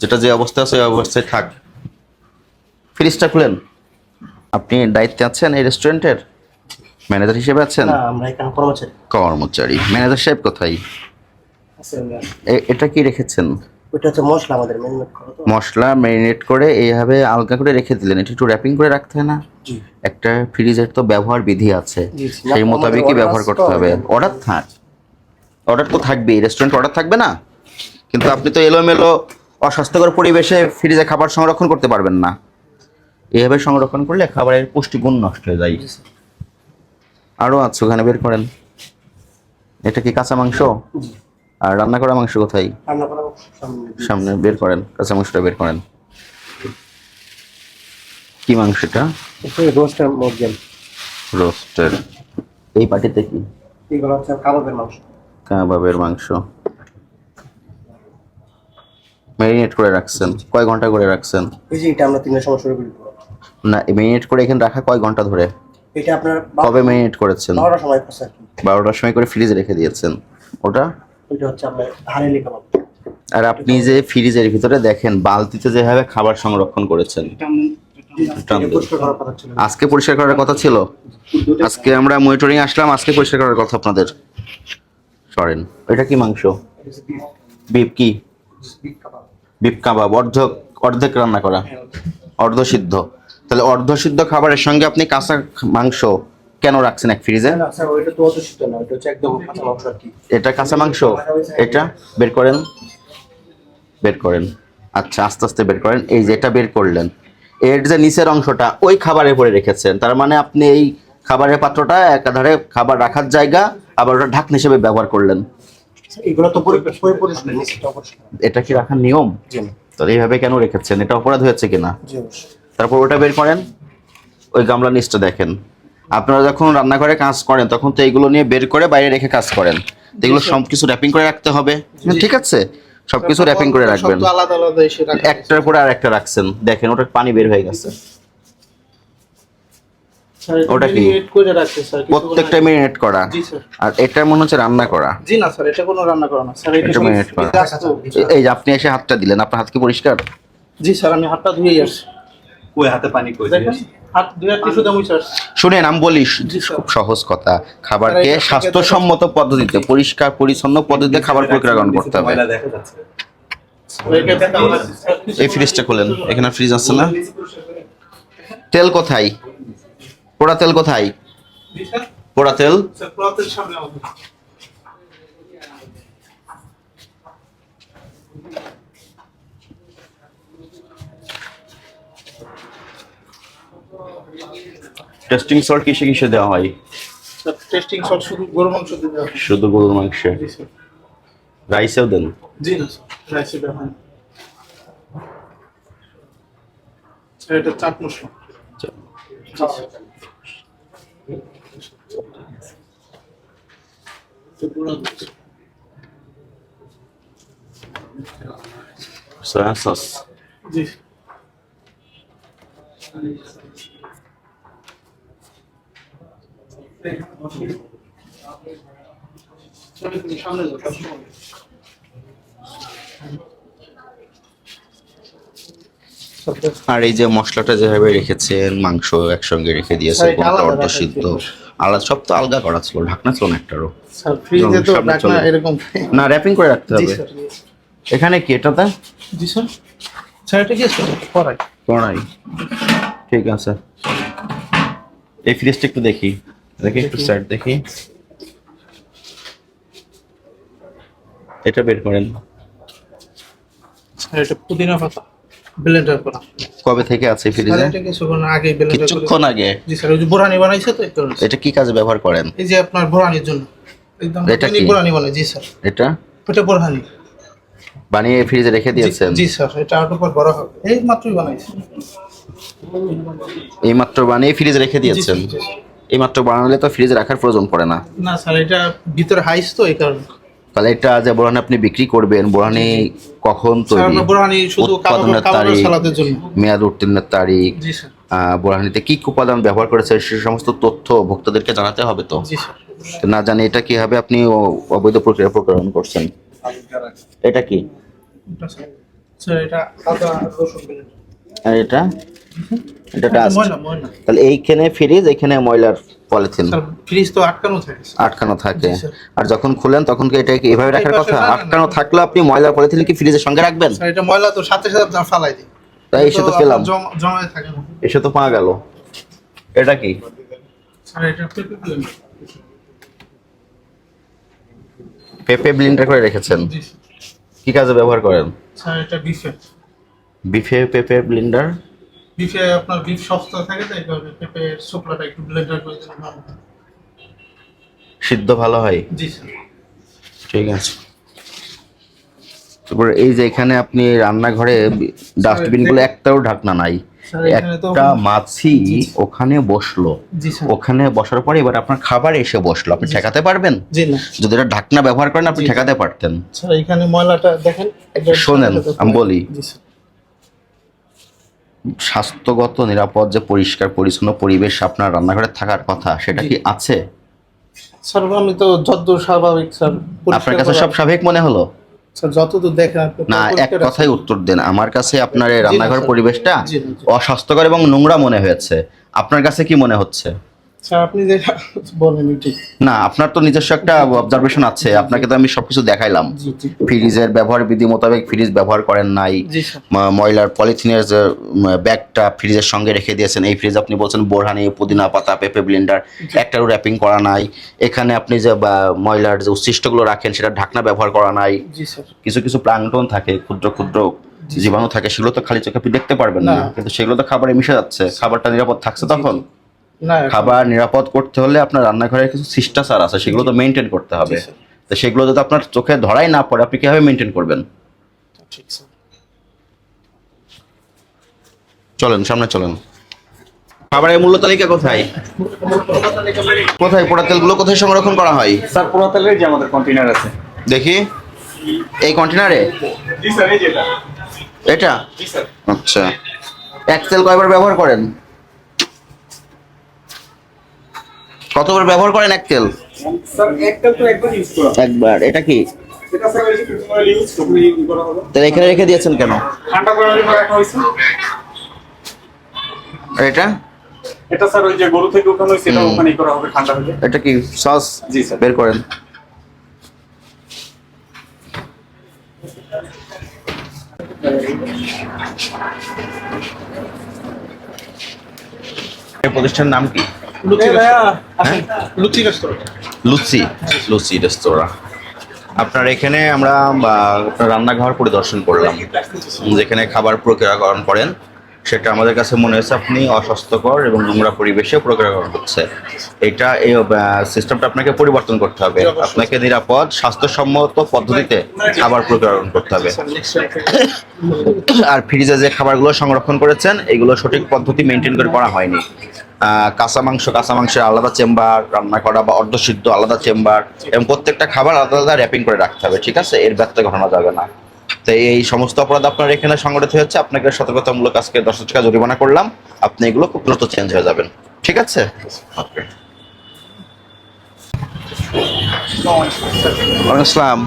যেটা যে অবস্থা আছে ওই অবস্থায় থাক। ফ্রিজটা খুলেন। আপনি দায়িত্বে আছেন এই রেস্টুরেন্টের? ম্যানেজার হিসেবে আছেন? না আমরা এখানে কর্মচারী। কর্মচারী। ম্যানেজার সাহেব কোথায়? এটা কি রেখেছেন? হচ্ছে মশলা আমাদের ম্যারিনেট করা তো। মশলা ম্যারিনেট করে এইভাবে আলগা করে রেখে দিলেন। এটা একটু র্যাপিং করে রাখতে হয় না? জি। একটা ফ্রিজের তো ব্যবহার বিধি আছে। সেই মোতাবেকই ব্যবহার করতে হবে। অর্ডার থাক। অর্ডার তো থাকবেই। রেস্টুরেন্ট অর্ডার থাকবে না? কিন্তু আপনি তো এলোমেলো অস্বাস্থ্যকর পরিবেশে ফ্রিজে খাবার সংরক্ষণ করতে পারবেন না। এইভাবে সংরক্ষণ করলে খাবারের পুষ্টিগুণ নষ্ট হয়ে যায়। আরও আছে ওখানে বের করেন। এটা কি কাঁচা মাংস? আর রান্না করা মাংস কোথায়? সামনে বের করেন কাঁচা মাংসটা বের করেন। কি মাংসটা রোস্টার মুরগি রোস্টের এই পাটিতে কি? এগুলো হচ্ছে কাবাবের মাংস। কাবাবের মাংস। ম্যারিনেট করে রাখছেন। কয় ঘণ্টা করে রাখছেন? এই যে এটা আমরা তিনের সময় শুরু করি। না ম্যারিনেট করে এখানে রাখা কয় ঘণ্টা ধরে? এটা আপনার কবে ম্যারিনেট করেছেন? বারোটার সময় বারোটার সময় করে ফ্রিজে রেখে দিয়েছেন। ওটা? ওইটা হচ্ছে আপনার হারেলি কাবাব আর আপনি যে ফ্রিজের ভিতরে দেখেন বালতিতে যেভাবে খাবার সংরক্ষণ করেছেন। আজকে পরিষ্কার করার কথা ছিল? আজকে আমরা মনিটরিং আসলাম আজকে পরিষ্কার করার কথা আপনাদের। সরেন। এটা কি মাংস? বিপ কি? বিপ কাবাব অর্ধ অর্ধেক রান্না করা অর্ধ সিদ্ধ। তাহলে অর্ধ সিদ্ধ খাবারের সঙ্গে আপনি কাঁচা মাংস কেন রাখছেন এক ফ্রিজে? এটা কাঁচা মাংস? এটা বের করেন। বের করেন। আচ্ছা আস্তে আস্তে বের করেন। এই যে এটা বের করলেন। এর যে নিচের অংশটা ওই খাবারে পরে রেখেছেন। তার মানে আপনি এই খাবারের পাত্রটা একাধারে খাবার রাখার জায়গা আবার ওটা ঢাকনা হিসেবে ব্যবহার করলেন। এগুলো তো এটা কি রাখার নিয়ম? তাহলে এইভাবে কেন রেখেছেন? এটা অপরাধ হয়েছে কিনা? তারপর ওটা বের করেন ওই গামলা নিচটা দেখেন। আপনারা যখন রান্নাঘরে কাজ করেন তখন তো এইগুলো নিয়ে বের করে বাইরে রেখে কাজ করেন। এগুলো সব কিছু র্যাপিং করে রাখতে হবে। ঠিক আছে? সবকিছু র্যাপিং করে রাখবেন। আলাদা আলাদা একটার পরে আর একটা রাখছেন। দেখেন ওটা পানি বের হয়ে গেছে। ওটা কি? করে রাখছে স্যার প্রত্যেকটা। মেরিনেট করা? আর এটার মনে হচ্ছে রান্না করা? জি না স্যার এটা কোনো রান্না করা না স্যার এটা এটা করা। এই যে আপনি এসে হাতটা দিলেন আপনার হাত কি পরিষ্কার? জি স্যার আমি হাতটা ধুয়েই আসছি। কই হাতে পানি কই হাত ধুয়ে টিস্যু দিয়ে মুছে আসছি শুনেন আমি বলি খুব সহজ কথা খাবারকে স্বাস্থ্যসম্মত পদ্ধতিতে পরিষ্কার পরিচ্ছন্ন পদ্ধতিতে খাবার প্রক্রিয়াকরণ করতে হবে। এটা এই ফ্রিজটা খোলেন এখানে ফ্রিজ আছে না? তেল কোথায়? পোড়া তেল কোথায়? পোড়া তেল। টেস্টিং সল্ট কিসে কিসে দেওয়া হয়? স্যার টেস্টিং সব শুধু গরু মাংস দেওয়া হয়। শুধু গরুর মাংস? রাইসেও দেন? জি না রাইসে দেওয়া হয়। এটা চাট মশলা। জি স্যার তো পুরো সয়া সস জি। সামনে আর এই যে মশলাটা যেভাবে রেখেছেন মাংস একসঙ্গে রেখে দিয়েছে অর্ধ সিদ্ধ। আলাদা সব তো আলগা করা ছিল ঢাকনা ছিল না একটারও। স্যার না র্যাপিং করে রাখতে হবে। এখানে কি এটাতে জি স্যার। স্যার এটা কি কড়াই। ঠিক আছে। এই ফ্রিজটা একটু দেখি। দেখি একটু সাইড দেখি। এটা বের করেন। স্যার এটা পুদিনা পাতা। ব্লেন্ডার করা। কবে থেকে আছে ফ্রিজে? এটা কিছুক্ষণ আগে ব্লেন্ডার কিছুক্ষণ আগে। জি স্যার ওই যে বোরানি বানাইছে তো কারণে এটা কি কাজে ব্যবহার করেন? এই যে আপনার বোরানির জন্য। একদম এটা কি? বোরানি বানাই জি স্যার। এটা? এটা বোরহানি বানিয়ে ফ্রিজে রেখে দিয়েছেন? জি স্যার এটা আউট পর বড় হবে। এই মাত্রই বানাইছি। এই মাত্র বানিয়ে ফ্রিজে রেখে দিয়েছেন। এই মাত্র বানালে তো ফ্রিজে রাখার প্রয়োজন পড়ে না। না স্যার এটা ভিতরে হাইস তো এই কারণে। তাহলে এটা যে বোরানি আপনি বিক্রি করবেন বোরানি কখন তৈরি? বোরহানি উৎপাদনের তারিখ জন্য। মেয়াদ উত্তীর্ণের তারিখ জি স্যার। আহ, কি উপাদান ব্যবহার করেছে সে সমস্ত তথ্য ভোক্তাদেরকে জানাতে হবে তো? জি স্যার। না জানি এটা কীভাবে আপনি অবৈধ প্রক্রিয়া প্রকরণ করছেন। এটা কি? এটা স্যার। স্যার এটা আদা রসুন blend। আর এটা? এটা ডাস্ট ময়লা ময়লা। তাহলে এইখানে ফ্রিজ এখানে ময়লার পলিথিন। ফ্রিজ তো আটকানো থাকে আটকানো থাকে। আর যখন খুলেন তখন কি এটা কি এভাবে রাখার কথা। আটকানো থাকলে আপনি ময়লার পলিথিন কি ফ্রিজের সঙ্গে রাখবেন? এটা ময়লা তো সাথে সাথে ফালাই দিই তাই এসে তো পেলাম জমা থাকে না। এসে তো পাওয়া গেল। এটা কি? স্যার এটা পেঁপে blend। পেপে ব্লিন্ডার করে রেখেছেন? কি কাজে ব্যবহার করেন? স্যার এটা বিফে। বিফে পেপে ব্লিন্ডার বিফে আপনার বিফ সস্তা থাকে তাই কারণে পেঁপে শুকলাটা একটু ব্লেন্ডার করে দিলে ভালো সিদ্ধ ভালো হয়? জি স্যার। ঠিক আছে। তারপর এই যে এখানে আপনি রান্নাঘরে ডাস্টবিনগুলো একটাও ঢাকনা নাই। একটা মাছি ওখানে বসল। ওখানে বসার পরে এবার আপনার খাবার এসে বসল। আপনি ঠেকাতে পারবেন? জি না। যদি এটা ঢাকনা ব্যবহার করেন আপনি ঠেকাতে পারতেন। স্যার এখানে ময়লাটা দেখেন। শোনেন, আমি বলি। স্বাস্থ্যগত নিরাপদ যে পরিষ্কার পরিচ্ছন্ন পরিবেশ আপনার রান্নাঘরে থাকার কথা সেটা কি আছে? স্যার আমি তো যতদূর স্বাভাবিক স্যার আপনার কাছে সব স্বাভাবিক মনে হলো? না এক কথাই উত্তর দেন। আমার কাছে আপনার এই রান্নাঘর পরিবেশটা। অস্বাস্থ্যকর এবং নোংরা মনে হয়েছে। আপনার কাছে কি মনে হচ্ছে? স্যার আপনি যেটা বলেন ঠিক না আপনার তো নিজস্ব একটা অবজারভেশন আছে। আপনাকে তো আমি সবকিছু দেখাইলাম। ফ্রিজের ব্যবহার বিধি মোতাবেক ফ্রিজ ব্যবহার করেন নাই। ময়লার পলিথিনের যে ব্যাগটা ফ্রিজের সঙ্গে রেখে দিয়েছেন এই ফ্রিজ আপনি বলছেন বোরহানি পুদিনা পাতা পেঁপে ব্লেন্ডার একটারও র্যাপিং করা নাই। এখানে আপনি যে ময়লার যে উচ্ছিষ্টগুলো রাখেন সেটা ঢাকনা ব্যবহার করা নাই। কিছু কিছু প্লাংটন থাকে ক্ষুদ্র ক্ষুদ্র জীবাণু থাকে সেগুলো তো খালি চোখে আপনি দেখতে পারবেন না। কিন্তু সেগুলো তো খাবারে মিশে যাচ্ছে খাবারটা নিরাপদ থাকছে তখন? খাবার নিরাপদ করতে হলে আপনার রান্নাঘরে কিছু শিষ্টাচার আছে সেগুলো তো মেনটেন করতে হবে। তো সেগুলো যদি আপনার চোখে ধরাই না পড়ে আপনি কীভাবে মেনটেন করবেন? চলেন সামনে চলেন। খাবারের মূল্য তালিকা কোথায়? কোথায়? পোড়া তেলগুলো কোথায় সংরক্ষণ করা হয়? স্যার পুরাতলের যে আমাদের কন্টেনার আছে। দেখি। এই কন্টেনারে জি স্যার এই যেটা। এটা? জি স্যার। আচ্ছা। এক তেল কয়বার ব্যবহার করেন? কতবার ব্যবহার করেন এক তেল? স্যার একটা তো একবার ইউজ করা একবার এটা কি? তাহলে এখানে রেখে দিয়েছেন কেন? আর এটা? এটা স্যার ওই যে গরু থেকে ওখানে ওখানেই করা হবে ঠান্ডা হলে এটা কি সস? জি স্যার। বের করেন। এই প্রতিষ্ঠানের নাম কি? লুচি হ্যাঁ? লুচি রেস্তোরাঁ লুচি। লুচি রেস্তোরাঁ আপনার এখানে আমরা রান্নাঘর পরিদর্শন করলাম। যেখানে খাবার প্রক্রিয়াকরণ করেন সেটা আমাদের কাছে মনে হয়েছে আপনি অস্বাস্থ্যকর এবং নোংরা পরিবেশে প্রক্রিয়াকরণ হচ্ছে এটা এই সিস্টেমটা আপনাকে পরিবর্তন করতে হবে। আপনাকে নিরাপদ স্বাস্থ্যসম্মত পদ্ধতিতে খাবার প্রক্রিয়াকরণ করতে হবে। আর ফ্রিজে যে খাবারগুলো সংরক্ষণ করেছেন এগুলো সঠিক পদ্ধতি মেনটেন করে করা হয়নি। কাঁচা মাংস, কাঁচা মাংসের আলাদা চেম্বার, রান্না করা বা অর্ধসিদ্ধ আলাদা চেম্বার এবং প্রত্যেকটা খাবার আলাদা আলাদা র্যাপিং করে রাখতে হবে, ঠিক আছে? এর ব্যর্থ ঘটনা যাবে না। তো এই সমস্ত অপরাধ আপনার এখানে সংগঠিত হচ্ছে আপনাকে সতর্কতামূলক আজকে দশ টাকা জরিমানা করলাম, আপনি এগুলো খুব দ্রুত চেঞ্জ হয়ে যাবেন, ঠিক আছে? ওকে আসসালাম।